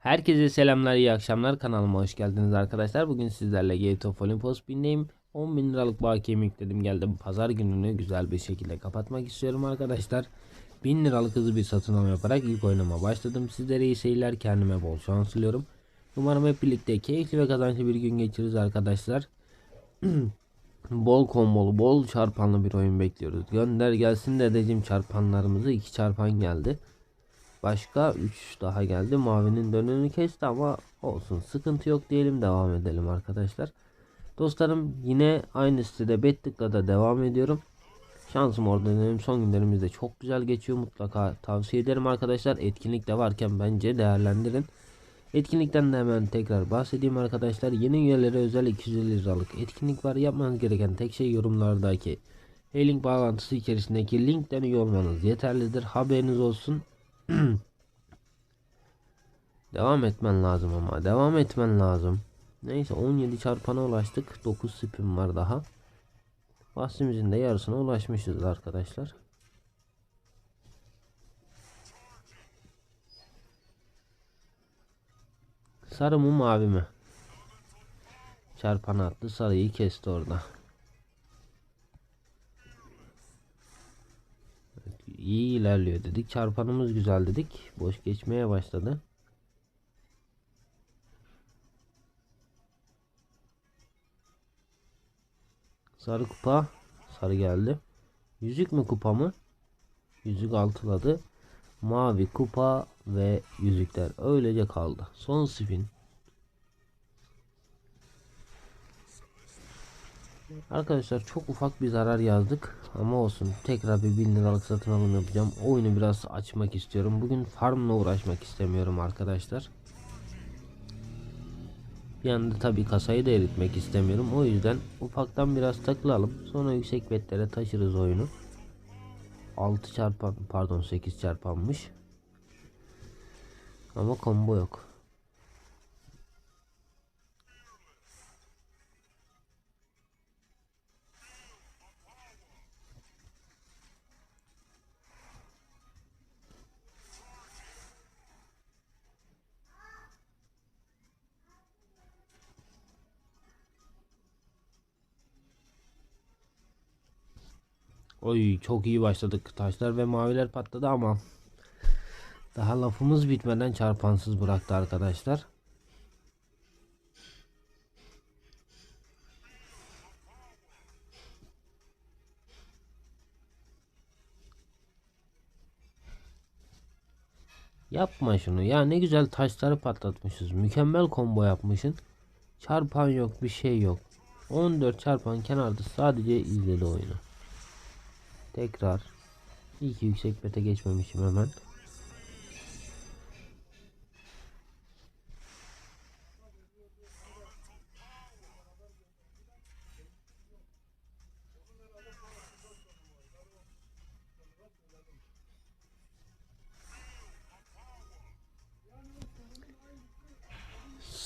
Herkese selamlar, iyi akşamlar. Kanalıma hoş geldiniz arkadaşlar. Bugün sizlerle Gate of Olympus binleyim. 10 bin liralık bakiyemi yükledim geldim. Pazar gününü güzel bir şekilde kapatmak istiyorum arkadaşlar. 1000 liralık hızlı bir satın alma yaparak ilk oynama başladım. Sizlere iyi seyirler, kendime bol şans diliyorum. Umarım hep birlikte keyifli ve kazançlı bir gün geçiririz arkadaşlar. bol kombolu, bol çarpanlı bir oyun bekliyoruz. Gönder gelsin dedeciğim çarpanlarımızı. 2 çarpan geldi. Başka 3 daha geldi. Mavinin dönünü kesti ama olsun. Sıkıntı yok diyelim. Devam edelim arkadaşlar. Dostlarım yine aynı sitede Bettik'la da devam ediyorum. Şansım orada denedim. Son günlerimizde çok güzel geçiyor. Mutlaka tavsiye ederim arkadaşlar. Etkinlik de varken bence değerlendirin. Etkinlikten de hemen tekrar bahsedeyim arkadaşlar. Yeni üyelere özel 250 liralık etkinlik var. Yapmanız gereken tek şey yorumlardaki e-link bağlantısı içerisindeki linkten üye olmanız yeterlidir. Haberiniz olsun. Devam etmen lazım ama. Devam etmen lazım. Neyse 17 çarpana ulaştık. 9 spin var daha. Bahsimizin de yarısına ulaşmışız arkadaşlar. Sarı mı mavi mi? Çarpan attı sarıyı kesti orada. İyi ilerliyor dedik. Çarpanımız güzel dedik. Boş geçmeye başladı. Sarı kupa. Sarı geldi. Yüzük mü kupa mı? Yüzük altıladı. Mavi kupa ve yüzükler öylece kaldı. Son spin. Arkadaşlar çok ufak bir zarar yazdık. Ama olsun tekrar bir 1000 liralık satın alım yapacağım. Oyunu biraz açmak istiyorum. Bugün farmla uğraşmak istemiyorum arkadaşlar. Bir anda tabi kasayı da eritmek istemiyorum. O yüzden ufaktan biraz takılalım. Sonra yüksek betlere taşırız oyunu. 6 çarpan pardon 8 çarpanmış. Ama combo yok Oy çok iyi başladık. Taşlar ve maviler patladı ama daha lafımız bitmeden çarpansız bıraktı arkadaşlar. Yapma şunu. Ya ne güzel taşları patlatmışız. Mükemmel combo yapmışsın. Çarpan yok, bir şey yok. 14 çarpan kenarda sadece izledi oyunu. Tekrar. İyi ki yüksek bete geçmemişim hemen.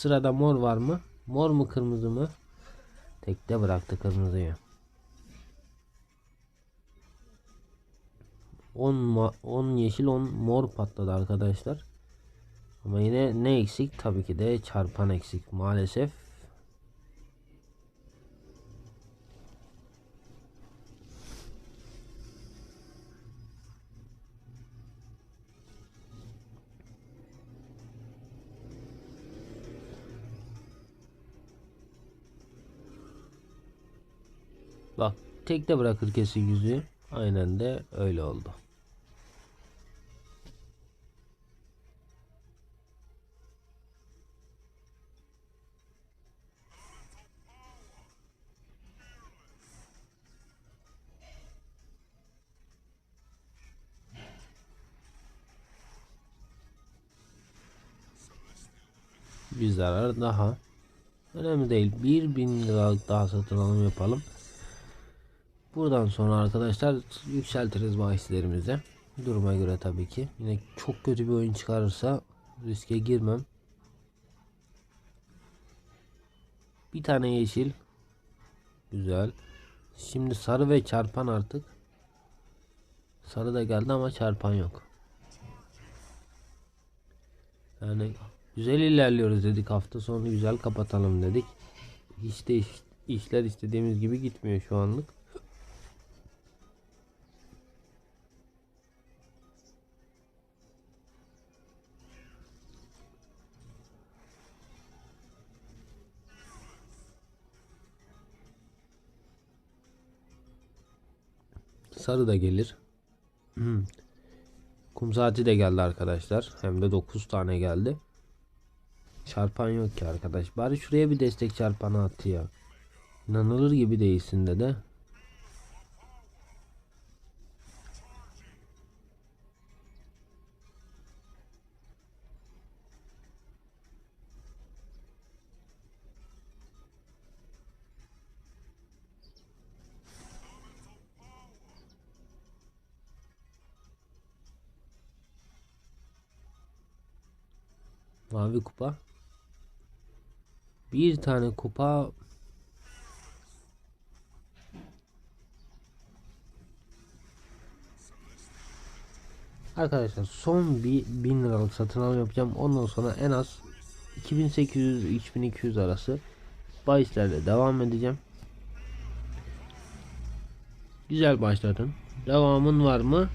Sırada mor var mı? Mor mu kırmızı mı? Tekte bıraktı kırmızıyı. 10 10 yeşil 10 mor patladı arkadaşlar. Ama yine ne eksik? Tabii ki de çarpan eksik maalesef. Bak tekte bırakır kesin yüzü. Aynen de öyle oldu. Zarar daha. Önemli değil. 1000 liralık daha satın alım yapalım. Buradan sonra arkadaşlar yükseltiriz bahislerimizi. Duruma göre tabii ki. Yine çok kötü bir oyun çıkarırsa riske girmem. Bir tane yeşil. Güzel. Şimdi sarı ve çarpan artık. Sarı da geldi ama çarpan yok. Yani Güzel ilerliyoruz dedik hafta sonu güzel kapatalım dedik. Hiç de iş- işler istediğimiz gibi gitmiyor şu anlık. Sarı da gelir. Hmm. Kum saati de geldi arkadaşlar. Hem de 9 tane geldi. Çarpan yok ki arkadaş. Bari şuraya bir destek çarpanı at ya. İnanılır gibi değilsin de de. Mavi kupa. Bir tane kupa Arkadaşlar son bir 1000 liralık satın alım yapacağım. Ondan sonra en az 2800-3200 arası bahislerle devam edeceğim. Güzel başladın. Devamın var mı?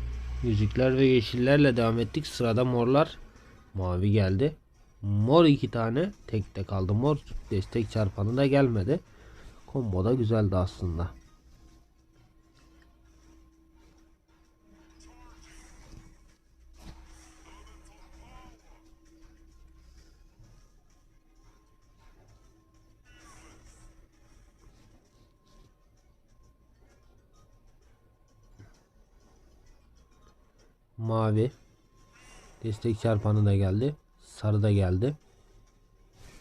Yüzükler ve yeşillerle devam ettik. Sırada morlar. Mavi geldi. Mor iki tane. Tekte kaldı mor. Destek çarpanı da gelmedi. Combo da güzeldi aslında. Mavi. Destek çarpanı da geldi. Sarı da geldi.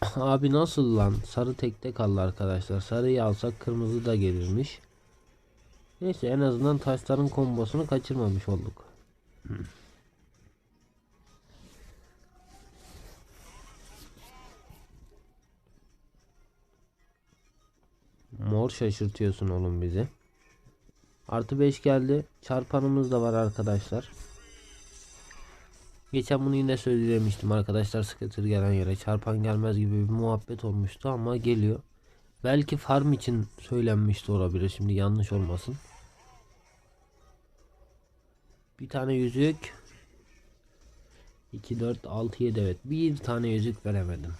Abi nasıl lan? Sarı tekte kaldı arkadaşlar. Sarıyı alsak kırmızı da gelirmiş. Neyse en azından taşların kombosunu kaçırmamış olduk. Mor şaşırtıyorsun oğlum bizi. Artı 5 geldi. Çarpanımız da var arkadaşlar. Geçen bunu yine söylemiştim arkadaşlar skater gelen yere çarpan gelmez gibi bir muhabbet olmuştu ama geliyor. Belki farm için söylenmişti olabilir şimdi yanlış olmasın. Bir tane yüzük 2 4 6 7 evet bir tane yüzük veremedim.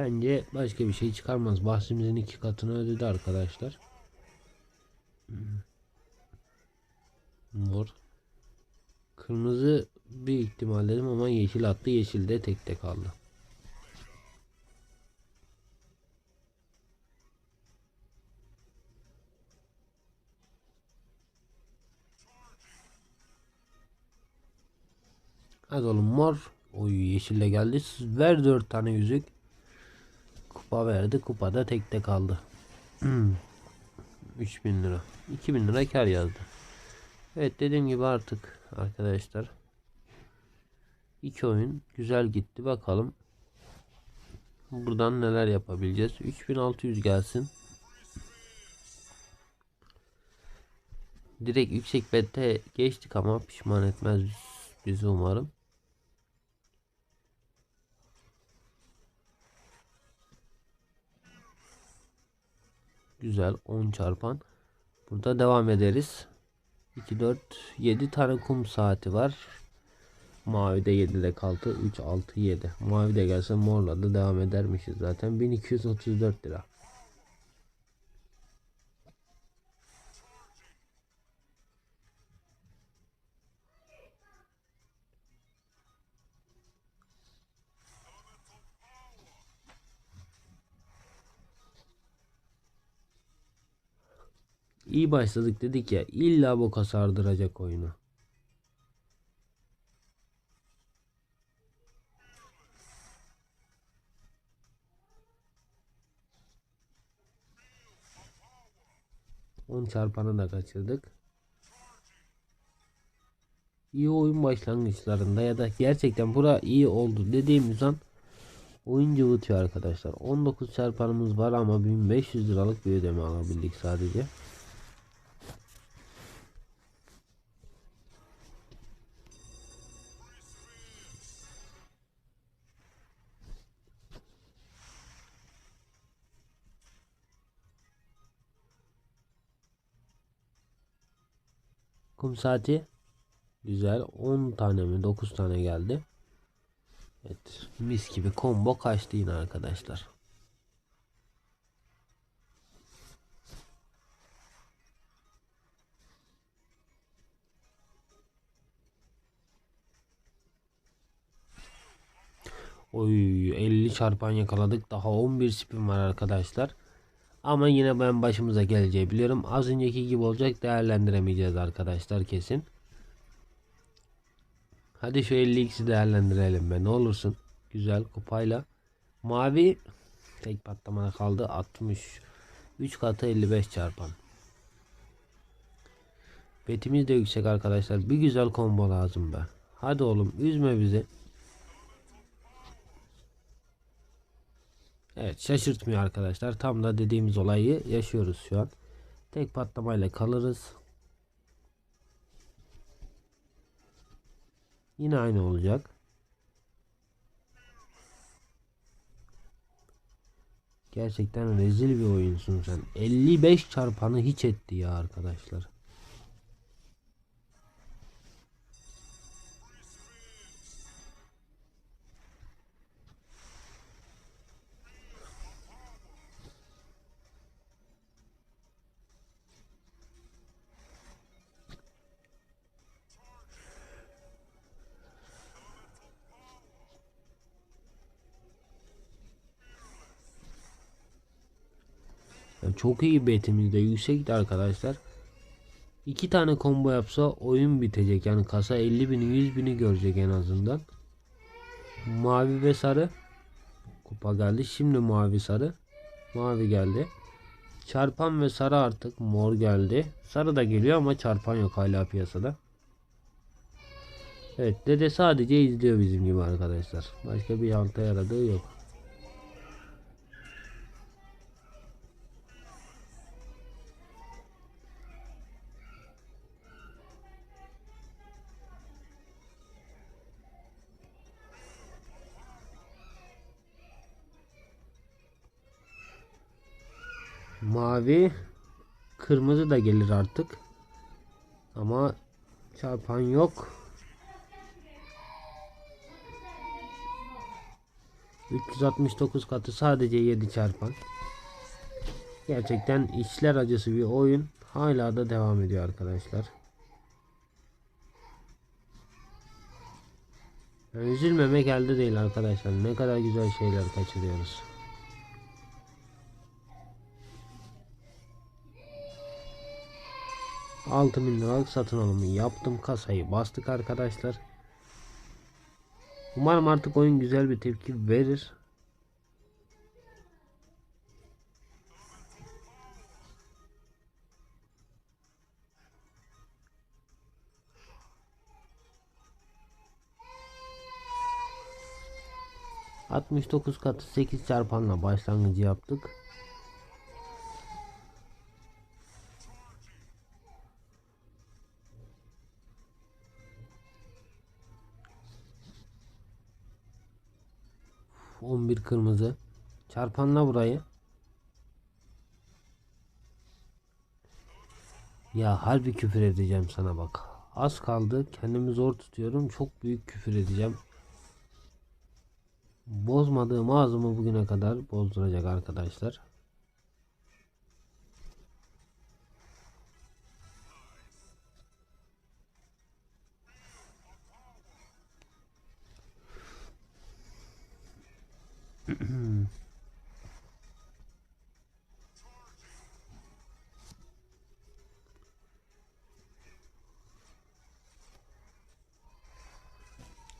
Bence başka bir şey çıkarmaz. Bahsimizin iki katını ödedi arkadaşlar. Mor. Kırmızı bir ihtimal dedim ama yeşil attı. Yeşil de tek tek kaldı. Hadi oğlum mor. Oy yeşille geldi. Ver 4 tane yüzük. Kupa verdi. Kupada tekte kaldı. 3000 lira. 2000 lira kar yazdı. Evet dediğim gibi artık arkadaşlar. iki oyun güzel gitti. Bakalım. Buradan neler yapabileceğiz. 3600 gelsin. Direkt yüksek bette geçtik ama pişman etmez bizi umarım. Güzel 10 çarpan. Burada devam ederiz. 2 4 7 tane kum saati var. Mavi de 7'de kaldı. 3 6 7. Mavi de gelse morla da devam edermişiz zaten. 1234 lira. İyi başladık dedik ya illa boka sardıracak oyunu. On çarpanı da kaçırdık. iyi oyun başlangıçlarında ya da gerçekten bura iyi oldu dediğimiz an oyun cıvıtıyor arkadaşlar. 19 çarpanımız var ama 1500 liralık bir ödeme alabildik sadece. Kum saati güzel 10 tane mi 9 tane geldi. Evet mis gibi combo kaçtı yine arkadaşlar. Oy 50 çarpan yakaladık. Daha 11 spin var arkadaşlar. Ama yine ben başımıza geleceği biliyorum. Az önceki gibi olacak değerlendiremeyeceğiz arkadaşlar kesin. Hadi şu 50x'i değerlendirelim be ne olursun. Güzel kupayla. Mavi tek patlamada kaldı 60. 3 katı 55 çarpan. Betimiz de yüksek arkadaşlar. Bir güzel combo lazım be. Hadi oğlum üzme bizi. Evet şaşırtmıyor arkadaşlar. Tam da dediğimiz olayı yaşıyoruz şu an. Tek patlamayla kalırız. Yine aynı olacak. Gerçekten rezil bir oyunsun sen. 55 çarpanı hiç etti ya arkadaşlar. Çok iyi betimizde yüksekti arkadaşlar. İki tane combo yapsa oyun bitecek. Yani kasa 50 bini 100 bini görecek en azından. Mavi ve sarı. Kupa geldi. Şimdi mavi sarı. Mavi geldi. Çarpan ve sarı artık mor geldi. Sarı da geliyor ama çarpan yok hala piyasada. Evet dede sadece izliyor bizim gibi arkadaşlar. Başka bir halta yaradığı yok. Mavi kırmızı da gelir artık. Ama çarpan yok. 369 katı sadece 7 çarpan. Gerçekten içler acısı bir oyun. Hala da devam ediyor arkadaşlar. Yani üzülmemek elde değil arkadaşlar. Ne kadar güzel şeyler kaçırıyoruz. Altı bin liralık satın alımı yaptım. Kasayı bastık arkadaşlar. Umarım artık oyun güzel bir tepki verir. Altmış dokuz katı sekiz çarpanla başlangıcı yaptık. On bir kırmızı. Çarpanla burayı. Ya harbi küfür edeceğim sana bak. Az kaldı. Kendimi zor tutuyorum. Çok büyük küfür edeceğim. Bozmadığım ağzımı bugüne kadar bozduracak arkadaşlar. Hmm.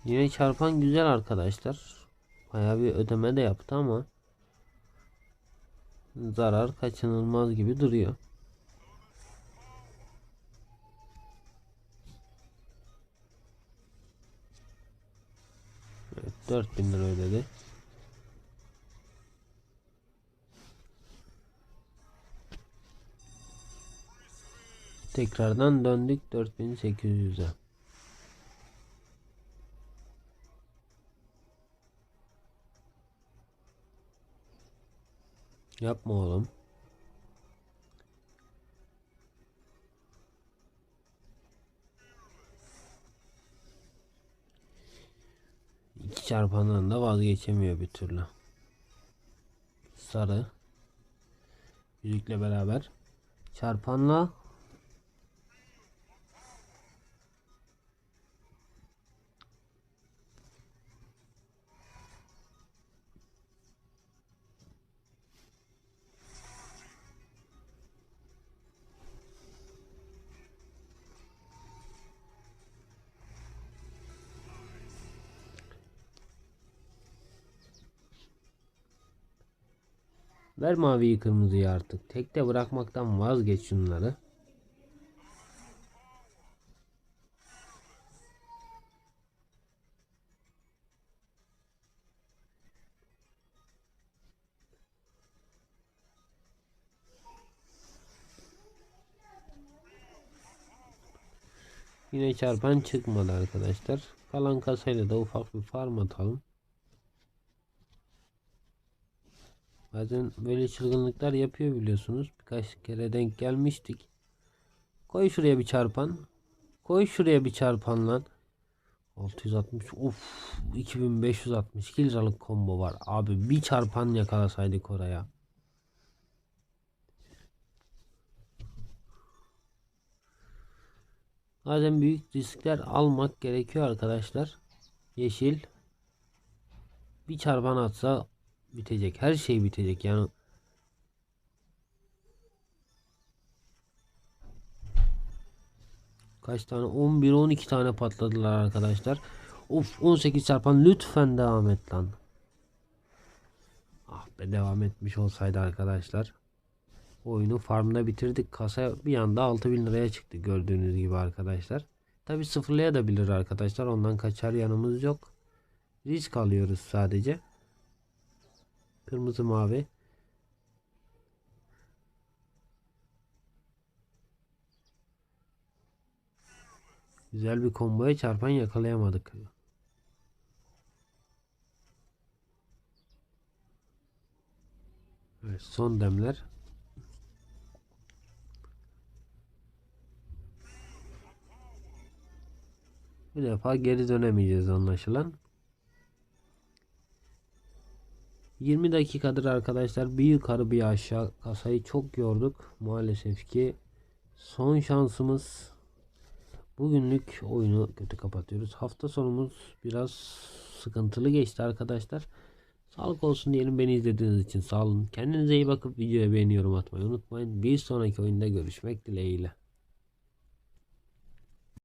Yine çarpan güzel arkadaşlar. Bayağı bir ödeme de yaptı ama zarar kaçınılmaz gibi duruyor. Evet 4000 lira ödedi. Tekrardan döndük 4800'e. Yapma oğlum. İki çarpandan da vazgeçemiyor bir türlü. Sarı. Yüzükle beraber. Çarpanla Ver maviyi kırmızıyı artık. Tekte bırakmaktan vazgeç şunları. Yine çarpan çıkmadı arkadaşlar. Kalan kasayla da ufak bir farm atalım. Bazen böyle çılgınlıklar yapıyor biliyorsunuz. Birkaç kere denk gelmiştik. Koy şuraya bir çarpan. Koy şuraya bir çarpan lan. 660 of 2562 liralık combo var. Abi bir çarpan yakalasaydık oraya. Bazen büyük riskler almak gerekiyor arkadaşlar. Yeşil bir çarpan atsa bitecek. Her şey bitecek yani. Kaç tane? 11 12 tane patladılar arkadaşlar. Of 18 çarpan lütfen devam et lan. Ah be devam etmiş olsaydı arkadaşlar. Oyunu farmda bitirdik. Kasa bir anda 6000 liraya çıktı gördüğünüz gibi arkadaşlar. Tabi sıfırlayabilir arkadaşlar. Ondan kaçar yanımız yok. Risk alıyoruz sadece. Kırmızı mavi. Güzel bir komboya çarpan yakalayamadık. Evet, son demler. Bu defa geri dönemeyeceğiz anlaşılan. 20 dakikadır arkadaşlar bir yukarı bir aşağı kasayı çok yorduk. Maalesef ki son şansımız bugünlük oyunu kötü kapatıyoruz. Hafta sonumuz biraz sıkıntılı geçti arkadaşlar. Sağlık olsun diyelim beni izlediğiniz için sağ olun. Kendinize iyi bakıp videoya beğeni yorum atmayı unutmayın. Bir sonraki oyunda görüşmek dileğiyle.